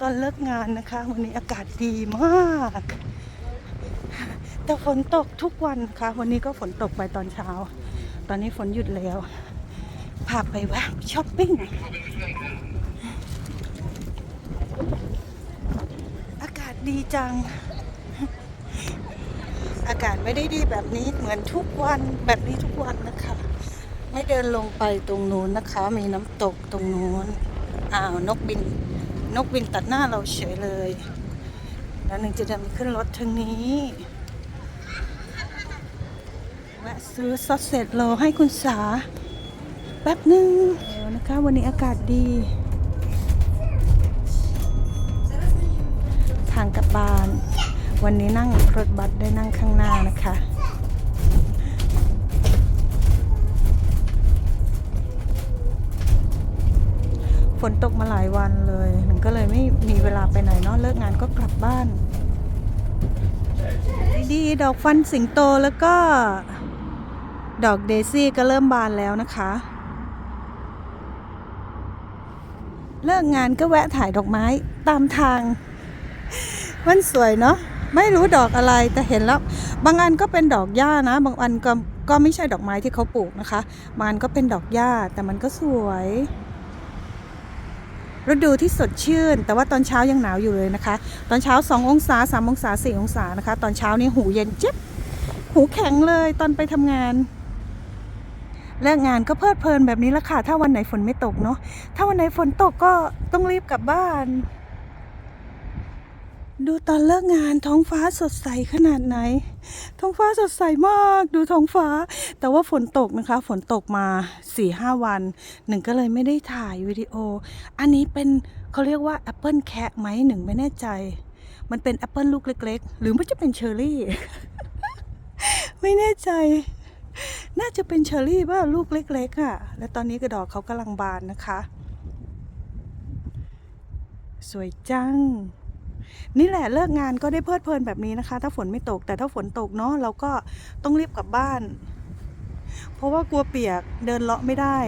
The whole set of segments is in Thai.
ตอนเลิกงานนะคะ วันนี้อากาศดีมาก แต่ฝนตกทุกวันค่ะวันนี้ก็ฝนตกไปตอนเช้า ตอนนี้ฝนหยุดแล้วพาไปแวะช้อปปิ้งอากาศดีจัง อากาศไม่ได้ดีแบบนี้เหมือนทุกวันแบบนี้ทุกวันนะคะ ไม่เดินลงไปตรงนู้นนะคะ มีน้ำตกตรงนู้นอ้าวนกบิน นกบินตัดหน้าเราเฉยเลย แล้วหนึ่งจะเดินขึ้นรถทางนี้แวะซื้อซอสเสร็จโลให้คุณสาแป๊บหนึ่งเดี๋ยวนะคะ วันนี้อากาศดี ทางกลับบ้าน วันนี้นั่งรถบัสได้นั่งข้างหน้านะคะ ฝนตกมาหลายวันเลยหนูก็เลยไม่มีเวลาไปไหนเนาะเลิกงานก็กลับบ้าน ดีๆดอกฟันสิงโตแล้วก็ ดอกเดซี่ก็เริ่มบานแล้วนะคะ เลิกงานก็แวะถ่ายดอกไม้ตามทาง มันสวยเนาะไม่รู้ดอกอะไรแต่เห็นแล้ว บางอันก็เป็นดอกหญ้านะ บางอันก็ก็ไม่ใช่ดอกไม้ที่เขาปลูกนะคะ บางอันก็เป็นดอกหญ้าแต่มันก็สวย ฤดูที่สดชื่น แต่ว่าตอนเช้ายังหนาวอยู่เลยนะคะ ตอนเช้า 2 องศา 3 องศา 4 องศานะคะ ตอนเช้านี่หูเย็นเจ็บหูแข็งเลยตอนไปทำงานเลิกงานก็เพลิดเพลินแบบนี้ละค่ะ ถ้าวันไหนฝนไม่ตกเนาะถ้าวันไหนฝนตกก็ต้องรีบกลับบ้าน ดูตอนเลิกงานท้องฟ้าสดใสขนาดไหน ท้องฟ้าสดใสมากดูท้องฟ้า แต่ว่าฝนตกนะคะ ฝนตกมา4ี่ห้าวัน หนึ่งก็เลยไม่ได้ถ่ายวิดีโอ อันนี้เป็นเขาเรียกว่าแอปเปิลแคะไหมหนึ่งไม่แน่ใจ มันเป็นแอปเปิลลูกเล็ก ๆ หรือมันจะเป็นเชอร์รี่ ไม่แน่ใจ น่าจะเป็นเชอร์รี่ว่าลูกเล็ก ๆอะ และตอนนี้กระดอกเขากำลังบานนะคะ สวยจัง นี่แหละเลิกงานก็ได้เพลิดเพลินแบบนี้นะคะ ถ้าฝนไม่ตก แต่ถ้าฝนตกเนาะเราก็ต้องรีบกลับบ้าน เพราะว่ากลัวเปียกเดินเลาะไม่ได้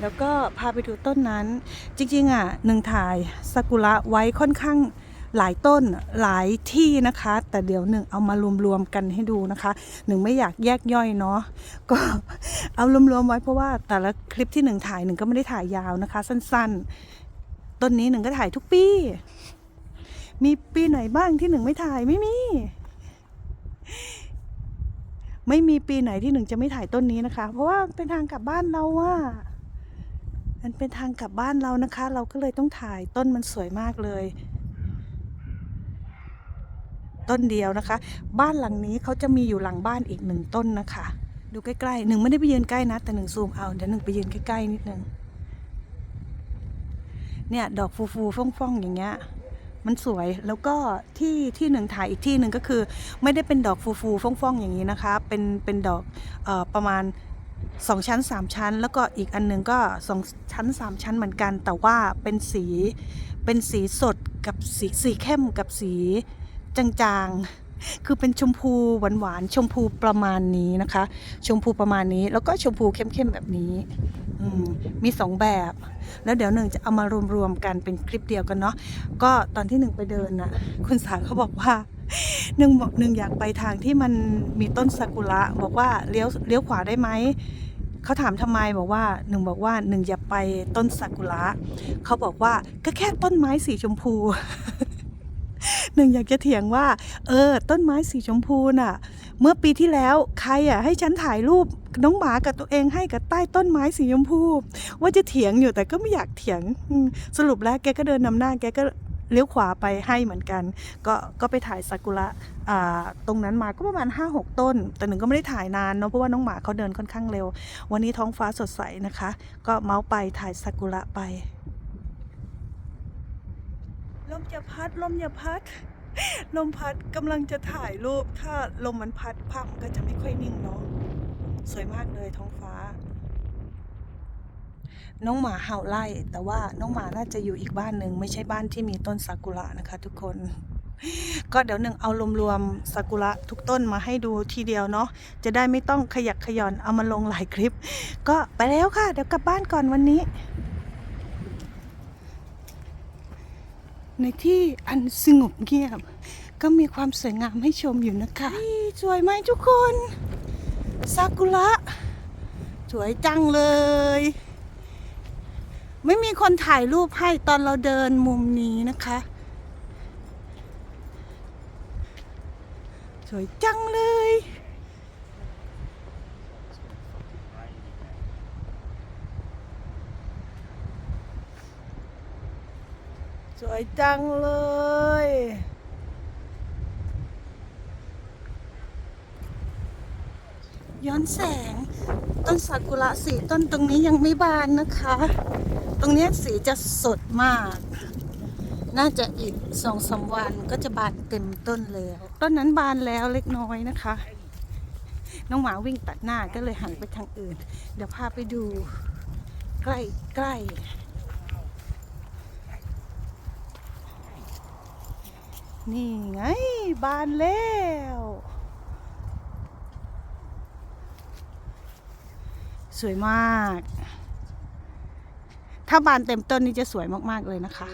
แล้วก็พาไปดูต้นนั้น จริงๆอะหนึ่งถ่ายซากุระไว้ค่อนข้างหลายต้นหลายที่นะคะ แต่เดี๋ยวหนึ่งเอามารวมๆกันให้ดูนะคะ หนึ่งไม่อยากแยกย่อยเนาะก็เอารวมๆไว้เพราะว่าแต่ละคลิปที่หนึ่งถ่ายหนึ่งก็ไม่ได้ถ่ายยาวนะคะ สั้นๆ ต้นนี้หนึ่งก็ถ่ายทุกปี มีปีไหนบ้างที่หนึ่งไม่ถ่ายไม่มี ไม่มีปีไหนที่หนึ่งจะไม่ถ่ายต้นนี้นะคะ เพราะว่าเป็นทางกลับบ้านเราอะมันเป็นทางกลับบ้านเรานะคะ เราก็เลยต้องถ่ายต้นมันสวยมากเลย ต้นเดียวนะคะ บ้านหลังนี้เขาจะมีอยู่หลังบ้านอีกหนึ่งต้นนะคะ ดูใกล้ๆหนึ่งไม่ได้ไปยืนใกล้นะ แต่หนึ่งซูมเอาเดี๋ยวหนึ่งไปยืนใกล้ๆนิดนึง เนี่ยดอกฟูๆฟ่องๆองอย่างเงี้ยมันสวยแล้วก็ที่ที่หนึ่งถ่ายอีกที่หนึ่งก็คือ ไม่ได้เป็นดอกฟูๆฟ่องๆองอย่างนี้นะคะ เป็นเป็นดอกออประมาณ2ชั้น3ชั้น แล้วก็อีกอันหนึงก็2ชั้น3ชั้นเหมือนกัน แต่ว่าเป็นสีเป็นสีสดกับสีสีเข้มกับสีจางๆ คือเป็นชมพูหวานๆชมพูประมาณนี้นะคะ ชมพูประมาณนี้แล้วก็ชมพูเข้มๆแบบนี้มมีสองแบบ แล้วเดี๋ยวหนึ่งจะเอามารวมๆกันเป็นคลิปเดียวกันเนาะก็ตอนที่หนึ่งไปเดินน่ะ คุณสาเขาบอกว่าหนึ่งบอกหนึ่งอยากไปทางที่มันมีต้นซากุระบอกว่าเลี้ยวเลี้ยวขวาได้ไหมเขาถามทำไมบอกว่าหนึ่งบอกว่าหนึ่งอย่าไปต้นซากุระเขาบอกว่าก็แค่ต้นไม้สีชมพู หนึ่งอยากจะเถียงว่า เออ ต้นไม้สีชมพูน่ะ เมื่อปีที่แล้วใครอะให้ฉันถ่ายรูปน้องหมากับตัวเองให้กับใต้ต้นไม้สีชมพู ว่าจะเถียงอยู่แต่ก็ไม่อยากเถียงสรุปแล้วแกก็เดินนำหน้าแกก็เลี้ยวขวาไปให้เหมือนกัน ก็ก็ไปถ่ายซากุระอ่าตรงนั้นมาก็ประมาณ 5-6 ต้น แต่หนึ่งก็ไม่ได้ถ่ายนานเนาะเพราะว่าน้องหมาเขาเดินค่อนข้างเร็ว วันนี้ท้องฟ้าสดใสนะคะ ก็เมาส์ไปถ่ายซากุระไป ลมจะพัดลมอย่าพัด ลมพัดกำลังจะถ่ายรูป ถ้าลมมันพัดภาพมันก็จะไม่ค่อยนิ่งเนาะสวยมากเลยท้องฟ้า น้องหมาเห่าไล่ แต่ว่าน้องหมาน่าจะอยู่อีกบ้านหนึ่งไม่ใช่บ้านที่มีต้นซากุระนะคะ ทุกคนก็เดี๋ยวหนึ่งเอารวมๆซากุระทุกต้นมาให้ดูทีเดียวเนาะจะได้ไม่ต้องขยักขย่อนเอามาลงหลายคลิป ก็ไปแล้วค่ะ เดี๋ยวกลับบ้านก่อนวันนี้ ในที่อันสงบเงียบ ก็มีความสวยงามให้ชมอยู่นะคะสวยไหมทุกคนซากุระสวยจังเลย ไม่มีคนถ่ายรูปให้ตอนเราเดินมุมนี้นะคะ สวยจังเลย วยจังเลย ย้อนแสง ต้นซากุระสีต้นตรงนี้ยังไม่บานนะคะ ตรงนี้สีจะสดมาก น่าจะอีกสองสามวันก็จะบานเต็มต้นแล้ว ต้นนั้นบานแล้วเล็กน้อยนะคะ น้องหมาวิ่งตัดหน้าก็เลยหันไปทางอื่น เดี๋ยวพาไปดู ใกล้ใกล้ นี่ไงบานแล้ว สวยมาก ถ้าบานเต็มต้นนี่จะสวยมาก ๆ เลยนะคะ